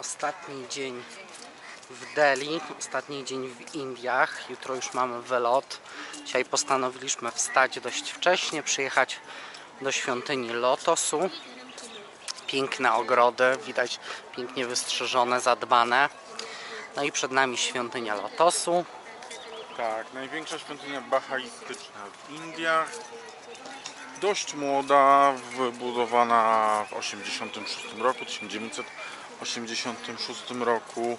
Ostatni dzień w Delhi, ostatni dzień w Indiach. Jutro już mamy wylot. Dzisiaj postanowiliśmy wstać dość wcześnie, przyjechać do świątyni Lotosu. Piękne ogrody, widać pięknie wystrzeżone, zadbane. No i przed nami świątynia Lotosu. Tak, największa świątynia bahaistyczna w Indiach. Dość młoda, wybudowana w 86 roku, 1986 roku.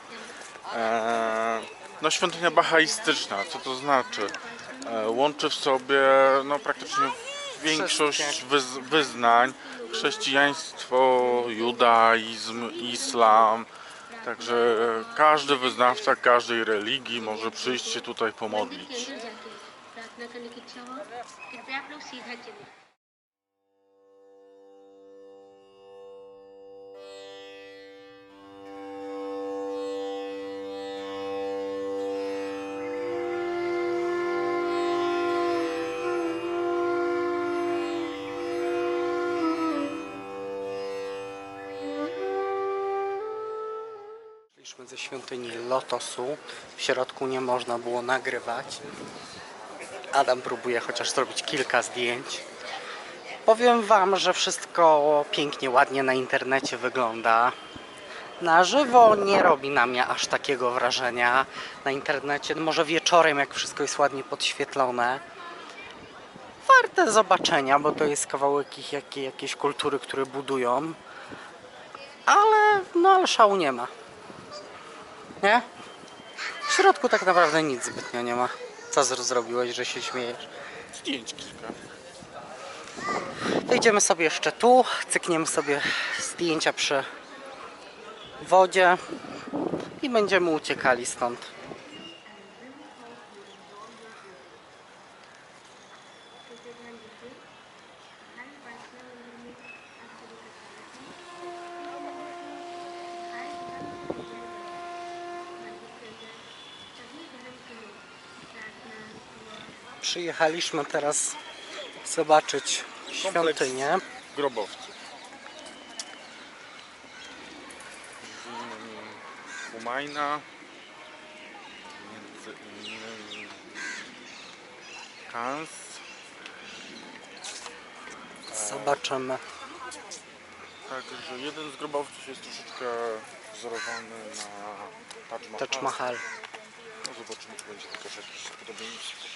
Eee, no świątynia bahaistyczna, co to znaczy? E, łączy w sobie no, praktycznie większość wyz, wyznań. Chrześcijaństwo, judaizm, islam. Także e, każdy wyznawca każdej religii może przyjść się tutaj pomodlić. Ze świątyni Lotosu. W środku nie można było nagrywać. Adam próbuje chociaż zrobić kilka zdjęć. Powiem Wam, że wszystko pięknie, ładnie na internecie wygląda. Na żywo nie robi na mnie aż takiego wrażenia. Na internecie, no może wieczorem, jak wszystko jest ładnie podświetlone. Warte zobaczenia, bo to jest kawałek ich jakiej, jakiejś kultury, które budują. Ale, no ale szału nie ma. Nie? W środku tak naprawdę nic zbytnio nie ma. Co zr- zrobiłeś, że się śmiejesz? Zdjęć kilka. Wyjdziemy sobie jeszcze tu, cykniemy sobie zdjęcia przy wodzie i będziemy uciekali stąd. Przyjechaliśmy teraz zobaczyć świątynię. grobowców. Humajna, między innymi Kans. Zobaczymy. Także jeden z grobowców jest troszeczkę wzorowany na Taj Mahal. Taj Mahal. No zobaczymy, czy będzie też jakieś podobieństwo.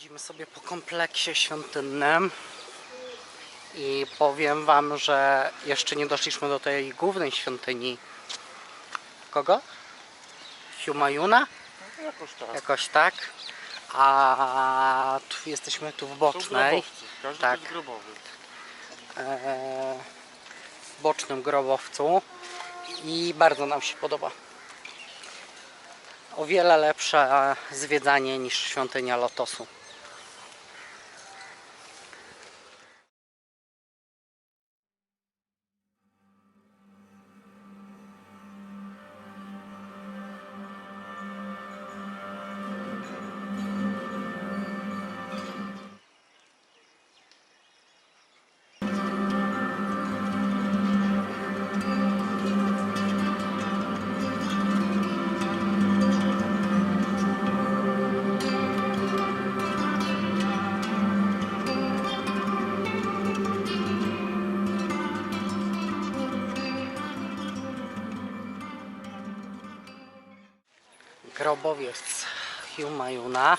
Chodzimy sobie po kompleksie świątynnym i powiem wam, że jeszcze nie doszliśmy do tej głównej świątyni. Kogo? Humayuna? Jakoś tak. Jakoś tak. A tu jesteśmy tu w bocznej. Każdy Tak. jest grobowy. e, w bocznym grobowcu i bardzo nam się podoba. O wiele lepsze zwiedzanie niż świątynia Lotosu. Grobowiec Humayuna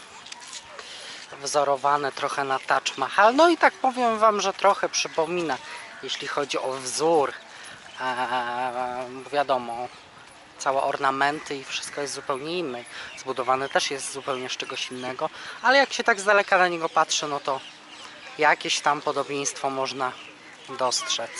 wzorowane trochę na Taj Mahal no i tak powiem wam, że trochę przypomina jeśli chodzi o wzór Eee, wiadomo, całe ornamenty i wszystko jest zupełnie inne. Zbudowane też jest zupełnie z czegoś innego, ale jak się tak z daleka na niego patrzy, no to jakieś tam podobieństwo można dostrzec.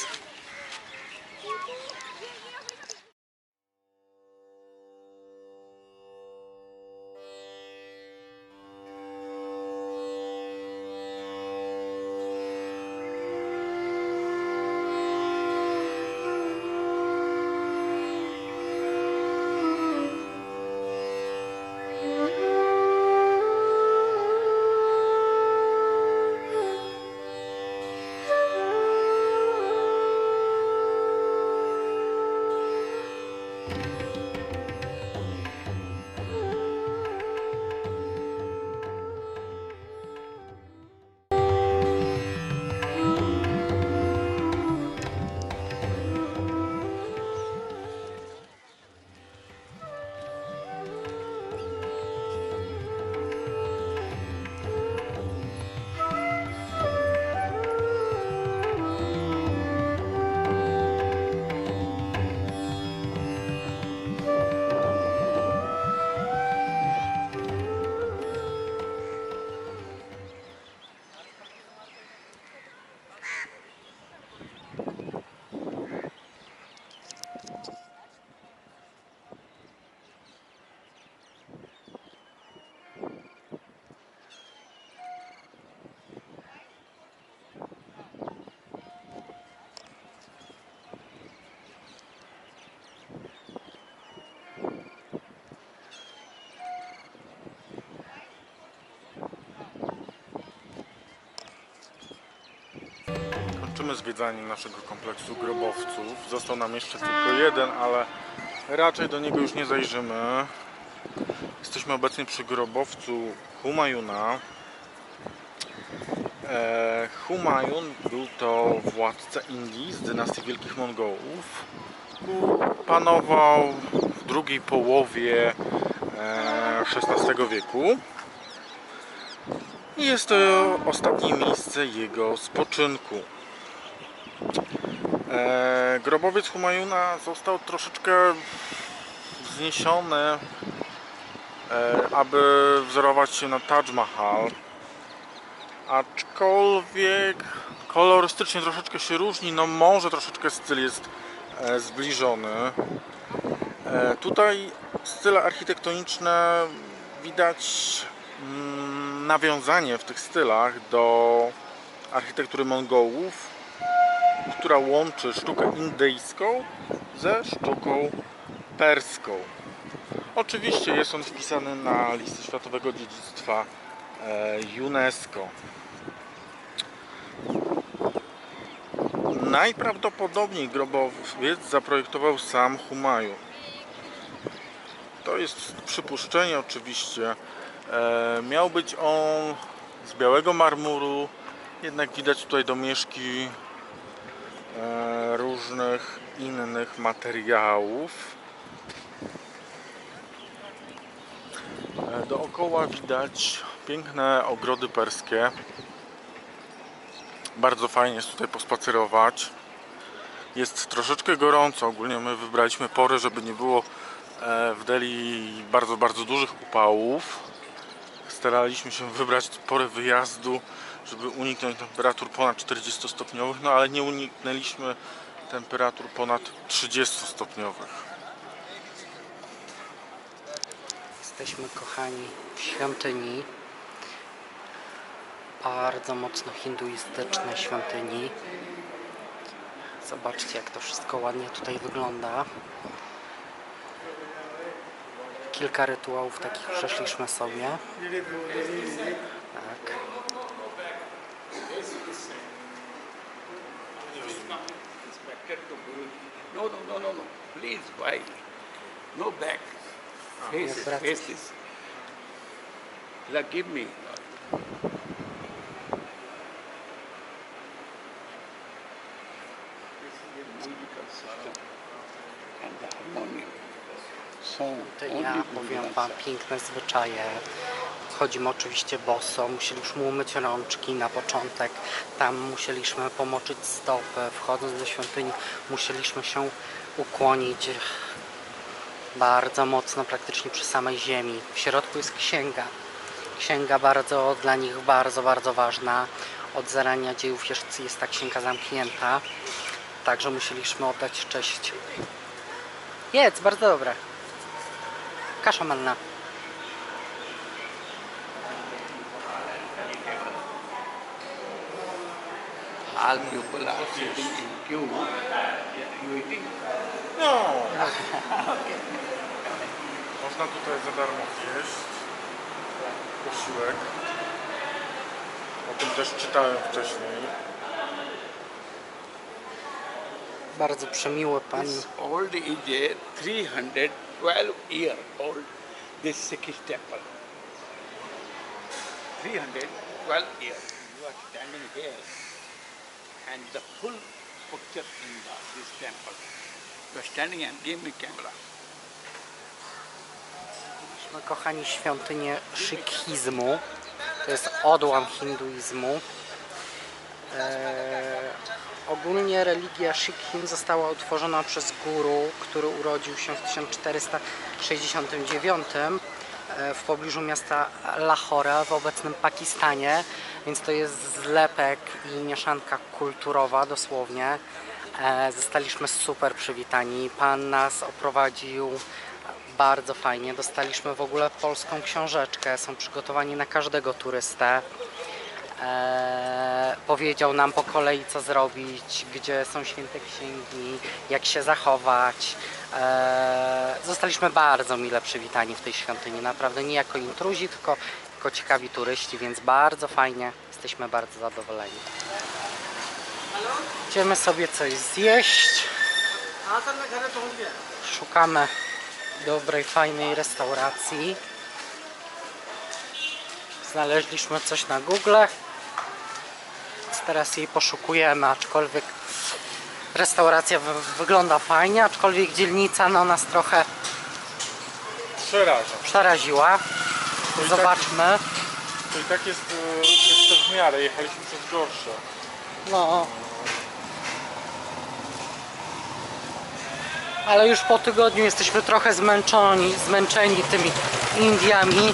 Kończymy zwiedzanie naszego kompleksu grobowców. Został nam jeszcze tylko jeden, ale raczej do niego już nie zajrzymy. Jesteśmy obecnie przy grobowcu Humayuna. E, Humayun był to władca Indii z dynastii Wielkich Mongołów. Panował w drugiej połowie e, XVI wieku. I jest to ostatnie miejsce jego spoczynku. E, grobowiec Humayuna został troszeczkę wzniesiony, e, aby wzorować się na Taj Mahal. Aczkolwiek kolorystycznie troszeczkę się różni, no może troszeczkę styl jest e, zbliżony. E, tutaj style architektoniczne widać mm, nawiązanie w tych stylach do architektury Mongołów, która łączy sztukę indyjską ze sztuką perską. Oczywiście jest on wpisany na listę Światowego Dziedzictwa e, UNESCO. Najprawdopodobniej grobowiec zaprojektował sam Humayun. To jest przypuszczenie oczywiście. E, miał być on z białego marmuru, jednak widać tutaj domieszki różnych innych materiałów. E, Dookoła widać piękne ogrody perskie. Bardzo fajnie jest tutaj pospacerować. Jest troszeczkę gorąco. Ogólnie my wybraliśmy porę, żeby nie było e, w Delhi bardzo, bardzo dużych upałów. Staraliśmy się wybrać porę wyjazdu, żeby uniknąć temperatur ponad 40 stopniowych, no ale nie uniknęliśmy temperatur ponad 30 stopniowych. Jesteśmy kochani w świątyni. Bardzo mocno hinduistycznej świątyni. Zobaczcie jak to wszystko ładnie tutaj wygląda. Kilka rytuałów takich przeszliśmy sobie. No, no, no, no, no. Please, why? No back. Face yes, it, that's- face this. Like, give me. This is the musical system and the harmonium. Song. To only ja from powiem one Wam side. piękne zwyczaje wchodzimy oczywiście boso, musieliśmy umyć rączki na początek, tam musieliśmy pomoczyć stopy, wchodząc do świątyni musieliśmy się ukłonić bardzo mocno, praktycznie przy samej ziemi. W środku jest księga. Księga bardzo dla nich bardzo, bardzo ważna. Od zarania dziejów jest, jest ta księga zamknięta. Także musieliśmy oddać cześć. Jedz, bardzo dobre. Kasza manna. All people are sitting in queue. You eating? No. Można tutaj za darmo zjeść. Posiłek. O tym też czytałem wcześniej. Bardzo przemiły pan. This old is a 312 year old, this Sikh temple. 312 years. You are standing here and the full picture in the, this temple. Are standing and give me camera. Kochani, świątynię szykhizmu. To jest odłam hinduizmu. Eee, ogólnie religia Sikhin została utworzona przez guru, który urodził się w 1469 e, w pobliżu miasta Lahore w obecnym Pakistanie, więc to jest zlepek i mieszanka kulturowa dosłownie. E, Zostaliśmy super przywitani. Pan nas oprowadził bardzo fajnie. Dostaliśmy w ogóle polską książeczkę. Są przygotowani na każdego turystę. Powiedział nam po kolei, co zrobić, gdzie są święte księgi, jak się zachować. Eee, zostaliśmy bardzo mile przywitani w tej świątyni. Naprawdę nie jako intruzi, tylko jako ciekawi turyści, więc bardzo fajnie. Jesteśmy bardzo zadowoleni. Idziemy sobie coś zjeść. Szukamy dobrej, fajnej restauracji. Znaleźliśmy coś na Google. Więc teraz jej poszukujemy, aczkolwiek restauracja wy- wygląda fajnie, aczkolwiek dzielnica no, nas trochę Przeraża. przeraziła. To i Zobaczmy. To i tak jest e, jeszcze w miarę. Jechaliśmy przez gorsze. No. Ale już po tygodniu jesteśmy trochę zmęczeni, zmęczeni tymi Indiami.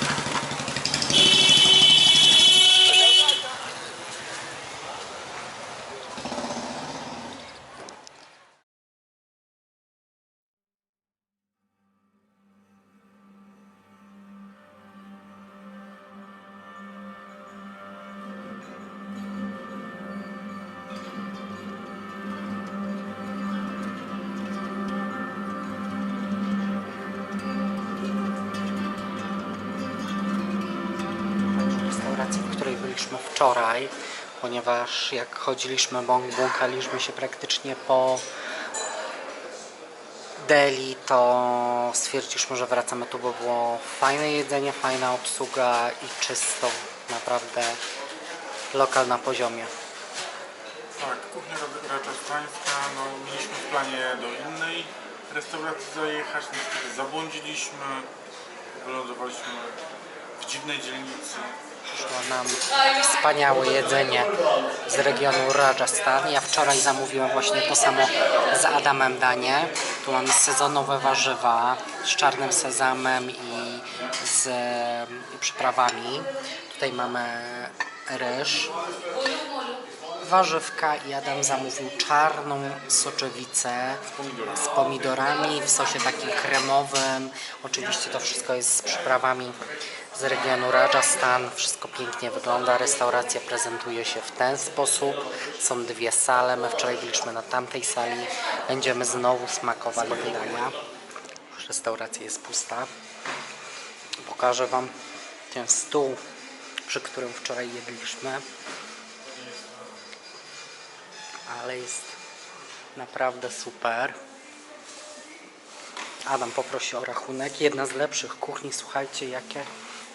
Byliśmy wczoraj, ponieważ jak chodziliśmy, błąkaliśmy się praktycznie po Delhi, to stwierdziliśmy, że wracamy tu, bo było fajne jedzenie, fajna obsługa i czysto, naprawdę lokal na poziomie. Tak, kuchnia ra- raczastańska, no mieliśmy w planie do innej restauracji zajechać, niestety zabłądziliśmy, wylądowaliśmy w dziwnej dzielnicy. Przyszło nam wspaniałe jedzenie z regionu Rajasthan. Ja wczoraj zamówiłem właśnie to samo z Adamem danie. Tu mamy sezonowe warzywa z czarnym sezamem i z przyprawami. Tutaj mamy ryż, warzywka i Adam zamówił czarną soczewicę z pomidorami w sosie takim kremowym. Oczywiście to wszystko jest z przyprawami z regionu Rajasthan. Wszystko pięknie wygląda. Restauracja prezentuje się w ten sposób. Są dwie sale. My wczoraj byliśmy na tamtej sali. Będziemy znowu smakowali dania. Restauracja jest pusta. Pokażę Wam ten stół, przy którym wczoraj jedliśmy. Ale jest naprawdę super. Adam poprosi o rachunek. Jedna z lepszych kuchni, słuchajcie, jakie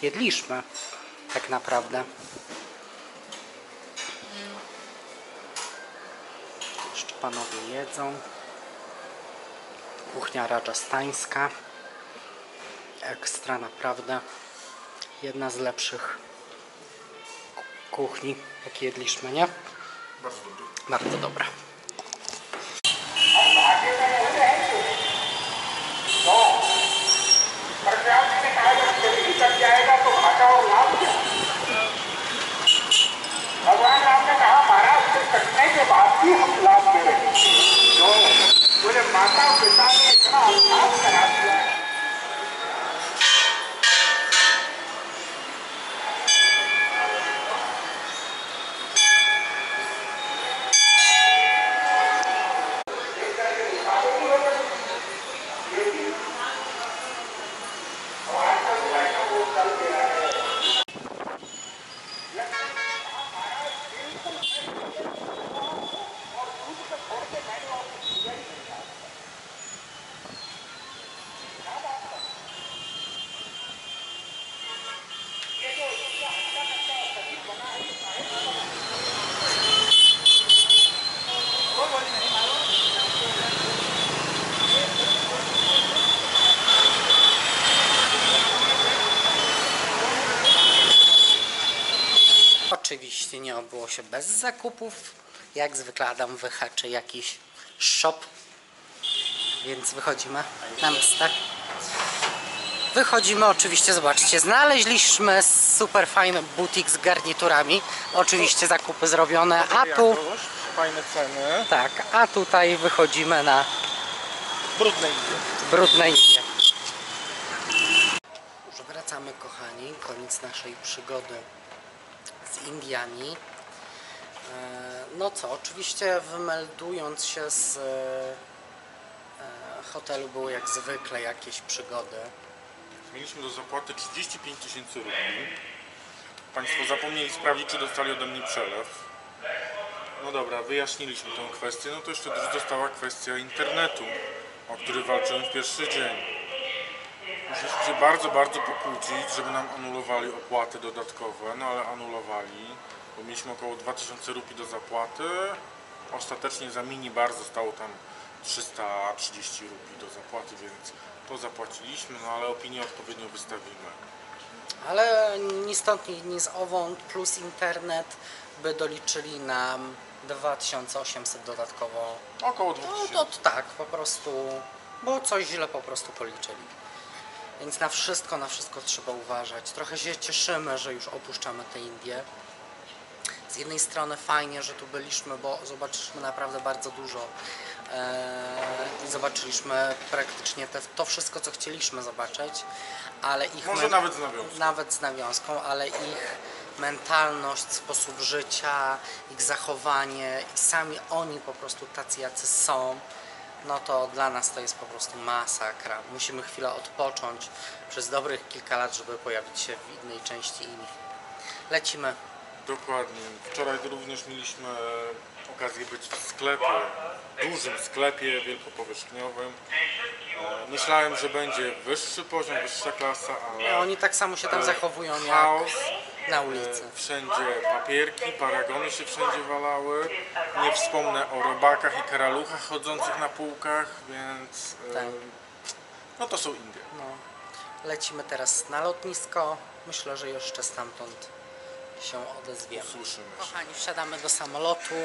jedliśmy tak naprawdę. Jeszcze panowie jedzą. Kuchnia rajasztańska. Ekstra naprawdę. jedna z lepszych kuchni, jakie jedliśmy, nie? Bardzo dobry. Bardzo dobra. 马上是3月。Oczywiście nie obyło się bez zakupów. Jak zwykle Adam wyhaczy jakiś shop. Więc wychodzimy na miastę. Wychodzimy oczywiście, zobaczcie, znaleźliśmy super fajny butik z garniturami. Oczywiście zakupy zrobione, a tu, fajne ceny. tak, a tutaj wychodzimy na Brudne Indie. brudne Indie. Już wracamy kochani, koniec naszej przygody Indiami. E, No co, oczywiście wymeldując się z e, hotelu były jak zwykle jakieś przygody. Mieliśmy do zapłaty 35 tysięcy rubli. Państwo zapomnieli sprawdzić, czy dostali ode mnie przelew. No dobra, wyjaśniliśmy tę kwestię. No to jeszcze też została kwestia internetu, o który walczyłem w pierwszy dzień. Musieliśmy się bardzo, bardzo pokłócić, żeby nam anulowali opłaty dodatkowe, no ale anulowali, bo mieliśmy około 2000 rupii do zapłaty. Ostatecznie za minibar zostało tam 330 rupii do zapłaty, więc to zapłaciliśmy, no ale opinię odpowiednio wystawimy. Ale ni stąd, ni, z ową plus internet by doliczyli nam 2800 dodatkowo. Około No 2000. to tak, po prostu, bo coś źle po prostu policzyli. Więc na wszystko, na wszystko trzeba uważać. Trochę się cieszymy, że już opuszczamy te Indie. Z jednej strony fajnie, że tu byliśmy, bo zobaczyliśmy naprawdę bardzo dużo. Eee, I zobaczyliśmy praktycznie te, to wszystko, co chcieliśmy zobaczyć, ale ich Może nawet z nawiązką. nawet z nawiązką, ale ich mentalność, sposób życia, ich zachowanie i sami oni po prostu tacy jacy są, no to dla nas to jest po prostu masakra. Musimy chwilę odpocząć przez dobrych kilka lat, żeby pojawić się w innej części Indii. Lecimy. Dokładnie. Wczoraj również mieliśmy okazję być w sklepie, dużym sklepie wielkopowierzchniowym. E, Myślałem, że będzie wyższy poziom, wyższa klasa, ale Oni tak samo się tam zachowują jak chaos. Na E, ulicy. Wszędzie papierki, paragony się wszędzie walały. Nie wspomnę o robakach i karaluchach chodzących na półkach, więc e, Tak. no to są Indie. No. Lecimy teraz na lotnisko. Myślę, że jeszcze stamtąd się odezwiemy. Słyszymy się. Kochani, wsiadamy do samolotu.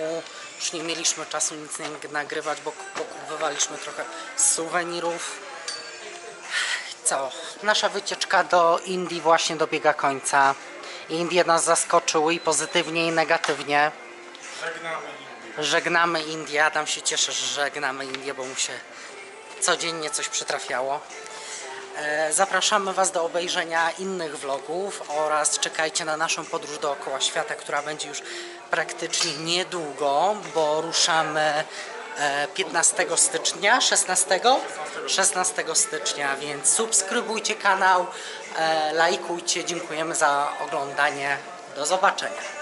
Już nie mieliśmy czasu nic nagrywać, bo pokupowaliśmy trochę suwenirów. Co? Nasza wycieczka do Indii właśnie dobiega końca. Indie nas zaskoczyły i pozytywnie i negatywnie. Żegnamy Indie. Żegnamy Indię. Adam się cieszy, że żegnamy Indię, bo mu się codziennie coś przytrafiało. E, Zapraszamy Was do obejrzenia innych vlogów oraz czekajcie na naszą podróż dookoła świata, która będzie już praktycznie niedługo, bo ruszamy 15 stycznia, 16? 16 stycznia, więc subskrybujcie kanał, e, lajkujcie, dziękujemy za oglądanie. Do zobaczenia.